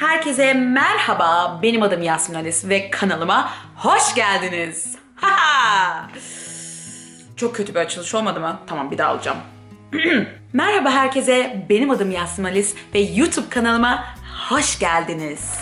Herkese merhaba. Benim adım Yasmin Alice ve kanalıma hoş geldiniz. Çok kötü bir açılış olmadı mı? Tamam bir daha alacağım. merhaba herkese. Benim adım Yasmin Alice ve YouTube kanalıma hoş geldiniz.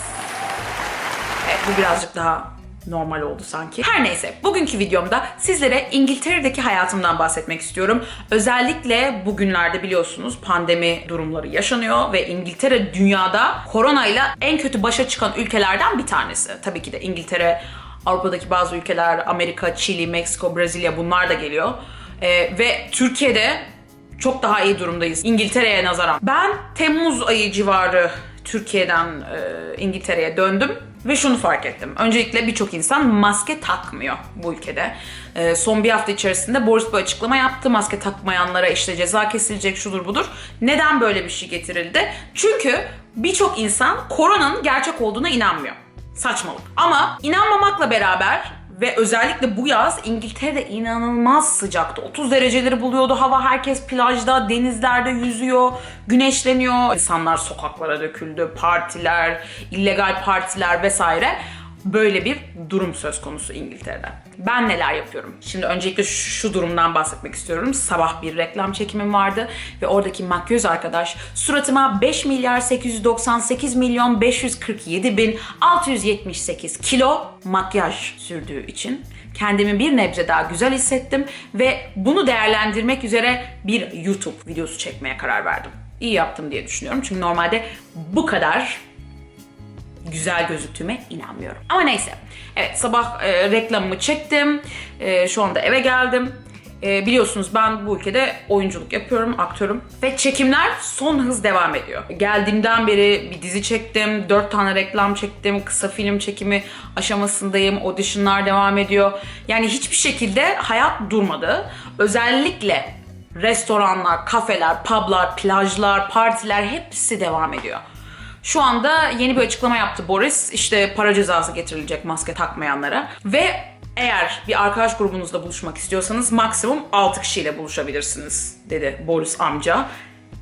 Evet bu birazcık daha normal oldu sanki. Her neyse bugünkü videomda sizlere İngiltere'deki hayatımdan bahsetmek istiyorum. Özellikle bugünlerde biliyorsunuz pandemi durumları yaşanıyor ve İngiltere dünyada koronayla en kötü başa çıkan ülkelerden bir tanesi. Tabii ki de İngiltere, Avrupa'daki bazı ülkeler, Amerika, Çili, Meksiko, Brezilya bunlar da geliyor. Ee, ve Türkiye'de çok daha iyi durumdayız İngiltere'ye nazaran. Ben Temmuz ayı civarı Türkiye'den e, İngiltere'ye döndüm ve şunu fark ettim. Öncelikle birçok insan maske takmıyor bu ülkede. E, son bir hafta içerisinde Boris bir açıklama yaptı. Maske takmayanlara işte ceza kesilecek şudur budur. Neden böyle bir şey getirildi? Çünkü birçok insan koronanın gerçek olduğuna inanmıyor. Saçmalık. Ama inanmamakla beraber ve özellikle bu yaz İngiltere'de inanılmaz sıcaktı. 30 dereceleri buluyordu hava. Herkes plajda, denizlerde yüzüyor, güneşleniyor. İnsanlar sokaklara döküldü. Partiler, illegal partiler vesaire. Böyle bir durum söz konusu İngiltere'de. Ben neler yapıyorum? Şimdi öncelikle şu durumdan bahsetmek istiyorum. Sabah bir reklam çekimim vardı ve oradaki makyöz arkadaş suratıma 5 milyar 898 milyon 547 bin 678 kilo makyaj sürdüğü için kendimi bir nebze daha güzel hissettim ve bunu değerlendirmek üzere bir YouTube videosu çekmeye karar verdim. İyi yaptım diye düşünüyorum çünkü normalde bu kadar güzel gözüktüğüme inanmıyorum. Ama neyse. Evet sabah e, reklamımı çektim. E, şu anda eve geldim. E, biliyorsunuz ben bu ülkede oyunculuk yapıyorum, aktörüm. Ve çekimler son hız devam ediyor. Geldiğimden beri bir dizi çektim, dört tane reklam çektim, kısa film çekimi aşamasındayım, auditionlar devam ediyor. Yani hiçbir şekilde hayat durmadı. Özellikle restoranlar, kafeler, publar, plajlar, partiler hepsi devam ediyor. Şu anda yeni bir açıklama yaptı Boris. İşte para cezası getirilecek maske takmayanlara. Ve eğer bir arkadaş grubunuzla buluşmak istiyorsanız maksimum 6 kişiyle buluşabilirsiniz dedi Boris amca.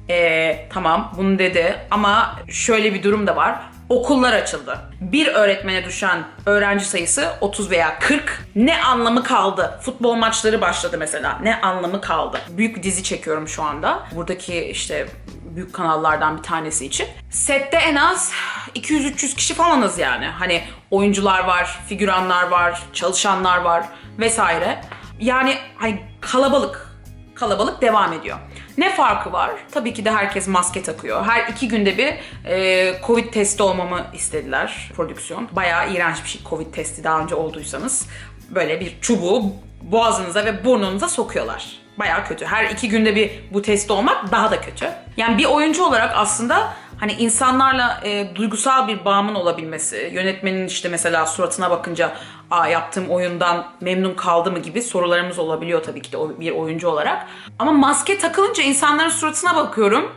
Ee, tamam bunu dedi ama şöyle bir durum da var. Okullar açıldı. Bir öğretmene düşen öğrenci sayısı 30 veya 40. Ne anlamı kaldı? Futbol maçları başladı mesela. Ne anlamı kaldı? Büyük dizi çekiyorum şu anda. Buradaki işte büyük kanallardan bir tanesi için. Sette en az 200-300 kişi falanız yani. Hani oyuncular var, figüranlar var, çalışanlar var vesaire. Yani hani kalabalık. Kalabalık devam ediyor. Ne farkı var? Tabii ki de herkes maske takıyor. Her iki günde bir e, Covid testi olmamı istediler prodüksiyon. Bayağı iğrenç bir şey Covid testi daha önce olduysanız. Böyle bir çubuğu boğazınıza ve burnunuza sokuyorlar. Bayağı kötü. Her iki günde bir bu testi olmak daha da kötü. Yani bir oyuncu olarak aslında hani insanlarla e, duygusal bir bağımın olabilmesi, yönetmenin işte mesela suratına bakınca Aa, yaptığım oyundan memnun kaldı mı gibi sorularımız olabiliyor tabii ki de bir oyuncu olarak. Ama maske takılınca insanların suratına bakıyorum.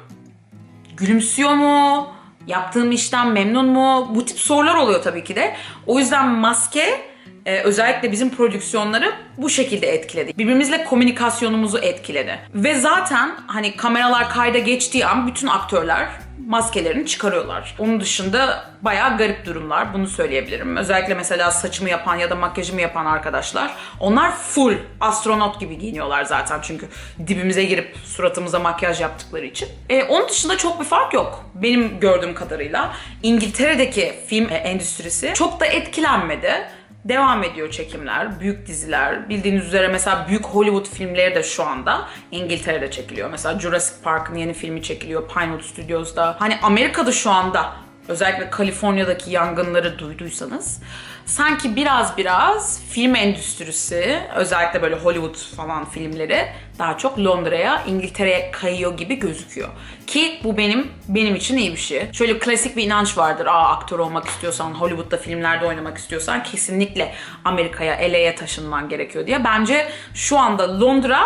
Gülümsüyor mu? Yaptığım işten memnun mu? Bu tip sorular oluyor tabii ki de. O yüzden maske e, özellikle bizim prodüksiyonları bu şekilde etkiledi. Birbirimizle komünikasyonumuzu etkiledi. Ve zaten hani kameralar kayda geçtiği an bütün aktörler maskelerini çıkarıyorlar. Onun dışında bayağı garip durumlar bunu söyleyebilirim. Özellikle mesela saçımı yapan ya da makyajımı yapan arkadaşlar onlar full astronot gibi giyiniyorlar zaten çünkü dibimize girip suratımıza makyaj yaptıkları için. E, onun dışında çok bir fark yok. Benim gördüğüm kadarıyla İngiltere'deki film endüstrisi çok da etkilenmedi. Devam ediyor çekimler, büyük diziler. Bildiğiniz üzere mesela büyük Hollywood filmleri de şu anda İngiltere'de çekiliyor. Mesela Jurassic Park'ın yeni filmi çekiliyor Pinewood Studios'da. Hani Amerika'da şu anda özellikle Kaliforniya'daki yangınları duyduysanız sanki biraz biraz film endüstrisi özellikle böyle Hollywood falan filmleri daha çok Londra'ya, İngiltere'ye kayıyor gibi gözüküyor. Ki bu benim benim için iyi bir şey. Şöyle klasik bir inanç vardır. Aa aktör olmak istiyorsan, Hollywood'da filmlerde oynamak istiyorsan kesinlikle Amerika'ya, LA'ye taşınman gerekiyor diye. Bence şu anda Londra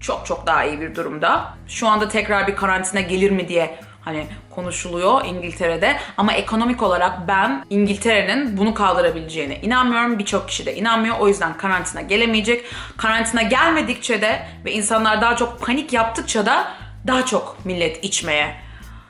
çok çok daha iyi bir durumda. Şu anda tekrar bir karantina gelir mi diye hani konuşuluyor İngiltere'de ama ekonomik olarak ben İngiltere'nin bunu kaldırabileceğine inanmıyorum. Birçok kişi de inanmıyor. O yüzden karantina gelemeyecek. Karantina gelmedikçe de ve insanlar daha çok panik yaptıkça da daha çok millet içmeye,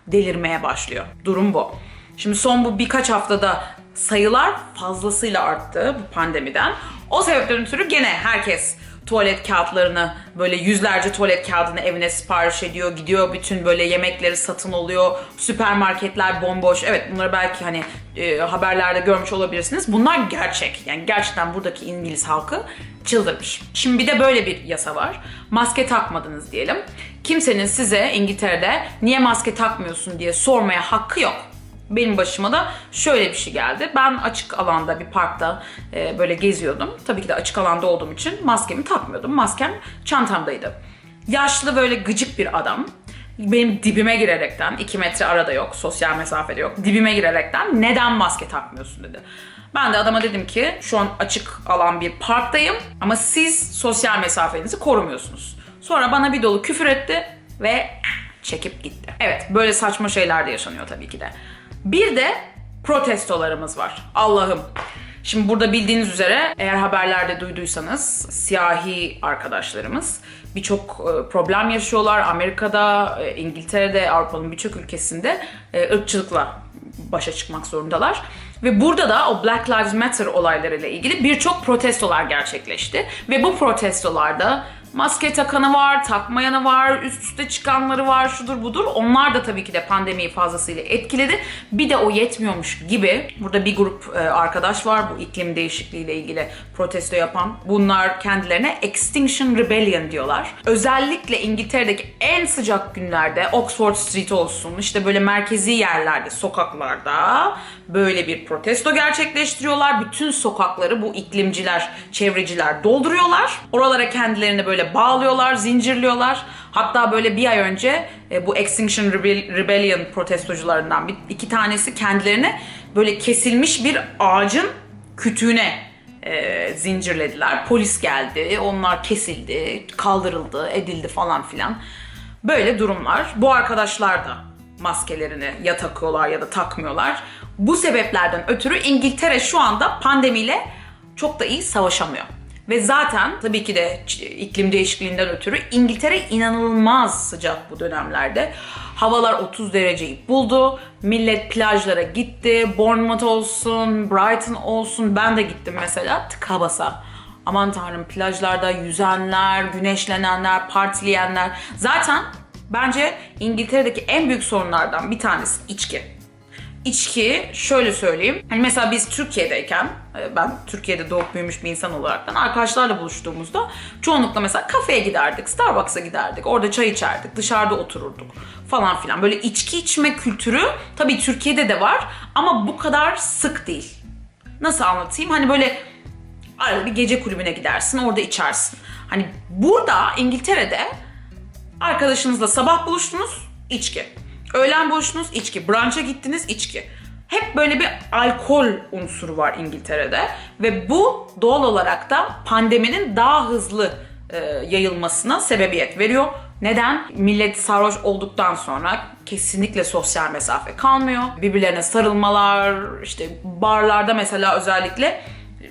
delirmeye başlıyor. Durum bu. Şimdi son bu birkaç haftada sayılar fazlasıyla arttı bu pandemiden. O sebepten ötürü gene herkes tuvalet kağıtlarını böyle yüzlerce tuvalet kağıdını evine sipariş ediyor. Gidiyor bütün böyle yemekleri satın oluyor. Süpermarketler bomboş. Evet bunları belki hani e, haberlerde görmüş olabilirsiniz. Bunlar gerçek. Yani gerçekten buradaki İngiliz halkı çıldırmış. Şimdi bir de böyle bir yasa var. Maske takmadınız diyelim. Kimsenin size İngiltere'de niye maske takmıyorsun diye sormaya hakkı yok. Benim başıma da şöyle bir şey geldi. Ben açık alanda bir parkta e, böyle geziyordum. Tabii ki de açık alanda olduğum için maskemi takmıyordum. Maskem çantamdaydı. Yaşlı böyle gıcık bir adam benim dibime girerekten, 2 metre arada yok, sosyal mesafede yok, dibime girerekten neden maske takmıyorsun dedi. Ben de adama dedim ki şu an açık alan bir parktayım ama siz sosyal mesafenizi korumuyorsunuz. Sonra bana bir dolu küfür etti ve çekip gitti. Evet böyle saçma şeyler de yaşanıyor tabii ki de. Bir de protestolarımız var. Allah'ım. Şimdi burada bildiğiniz üzere eğer haberlerde duyduysanız siyahi arkadaşlarımız birçok e, problem yaşıyorlar. Amerika'da, e, İngiltere'de, Avrupa'nın birçok ülkesinde e, ırkçılıkla başa çıkmak zorundalar. Ve burada da o Black Lives Matter olaylarıyla ilgili birçok protestolar gerçekleşti. Ve bu protestolarda maske takanı var, takmayanı var, üst üste çıkanları var, şudur budur. Onlar da tabii ki de pandemiyi fazlasıyla etkiledi. Bir de o yetmiyormuş gibi burada bir grup e, arkadaş var bu iklim değişikliğiyle ilgili protesto yapan. Bunlar kendilerine Extinction Rebellion diyorlar. Özellikle İngiltere'deki en sıcak günlerde Oxford Street olsun, işte böyle merkezi yerlerde, sokaklarda böyle bir protesto gerçekleştiriyorlar. Bütün sokakları bu iklimciler, çevreciler dolduruyorlar. Oralara kendilerini böyle bağlıyorlar, zincirliyorlar. Hatta böyle bir ay önce e, bu Extinction Rebel- Rebellion protestocularından bir, iki tanesi kendilerini böyle kesilmiş bir ağacın kütüğüne e, zincirlediler. Polis geldi, onlar kesildi, kaldırıldı, edildi falan filan. Böyle durumlar. Bu arkadaşlar da maskelerini ya takıyorlar ya da takmıyorlar. Bu sebeplerden ötürü İngiltere şu anda pandemiyle çok da iyi savaşamıyor. Ve zaten tabii ki de iklim değişikliğinden ötürü İngiltere inanılmaz sıcak bu dönemlerde. Havalar 30 dereceyi buldu. Millet plajlara gitti. Bournemouth olsun, Brighton olsun. Ben de gittim mesela tıka basa. Aman tanrım plajlarda yüzenler, güneşlenenler, partileyenler. Zaten bence İngiltere'deki en büyük sorunlardan bir tanesi içki. İçki şöyle söyleyeyim. Hani mesela biz Türkiye'deyken e, ben Türkiye'de doğup büyümüş bir insan olaraktan arkadaşlarla buluştuğumuzda çoğunlukla mesela kafeye giderdik, Starbucks'a giderdik, orada çay içerdik, dışarıda otururduk falan filan. Böyle içki içme kültürü tabii Türkiye'de de var ama bu kadar sık değil. Nasıl anlatayım? Hani böyle arada bir gece kulübüne gidersin, orada içersin. Hani burada İngiltere'de Arkadaşınızla sabah buluştunuz, içki. Öğlen buluştunuz, içki. Brunch'a gittiniz, içki. Hep böyle bir alkol unsuru var İngiltere'de ve bu doğal olarak da pandeminin daha hızlı e, yayılmasına sebebiyet veriyor. Neden? Millet sarhoş olduktan sonra kesinlikle sosyal mesafe kalmıyor. Birbirlerine sarılmalar, işte barlarda mesela özellikle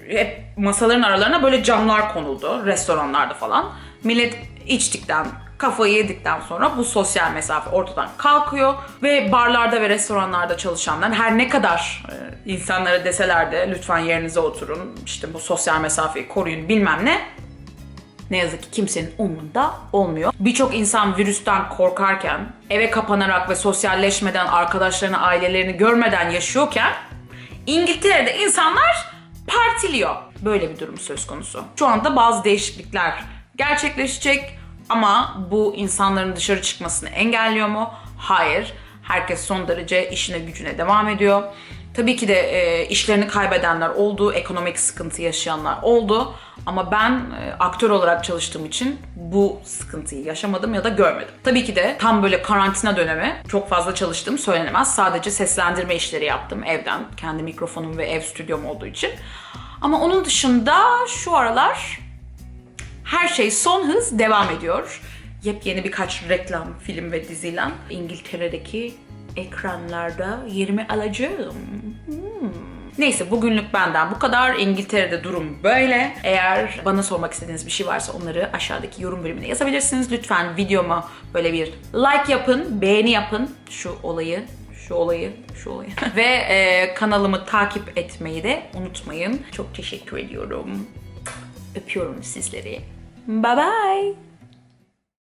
hep masaların aralarına böyle camlar konuldu restoranlarda falan. Millet içtikten, kafayı yedikten sonra bu sosyal mesafe ortadan kalkıyor ve barlarda ve restoranlarda çalışanlar her ne kadar e, insanlara deseler de lütfen yerinize oturun, işte bu sosyal mesafeyi koruyun bilmem ne ne yazık ki kimsenin umurunda olmuyor. Birçok insan virüsten korkarken, eve kapanarak ve sosyalleşmeden, arkadaşlarını, ailelerini görmeden yaşıyorken İngiltere'de insanlar partiliyor. Böyle bir durum söz konusu. Şu anda bazı değişiklikler gerçekleşecek ama bu insanların dışarı çıkmasını engelliyor mu? Hayır. Herkes son derece işine gücüne devam ediyor. Tabii ki de e, işlerini kaybedenler oldu, ekonomik sıkıntı yaşayanlar oldu. Ama ben e, aktör olarak çalıştığım için bu sıkıntıyı yaşamadım ya da görmedim. Tabii ki de tam böyle karantina dönemi çok fazla çalıştığım söylenemez. Sadece seslendirme işleri yaptım evden. Kendi mikrofonum ve ev stüdyom olduğu için. Ama onun dışında şu aralar her şey son hız devam ediyor. Yepyeni birkaç reklam, film ve diziyle İngiltere'deki ekranlarda yerimi alacağım. Hmm. Neyse bugünlük benden bu kadar. İngiltere'de durum böyle. Eğer bana sormak istediğiniz bir şey varsa onları aşağıdaki yorum bölümüne yazabilirsiniz. Lütfen videoma böyle bir like yapın, beğeni yapın. Şu olayı şu olayı, şu olayı. Ve e, kanalımı takip etmeyi de unutmayın. Çok teşekkür ediyorum. Öpüyorum sizleri. Bye bye.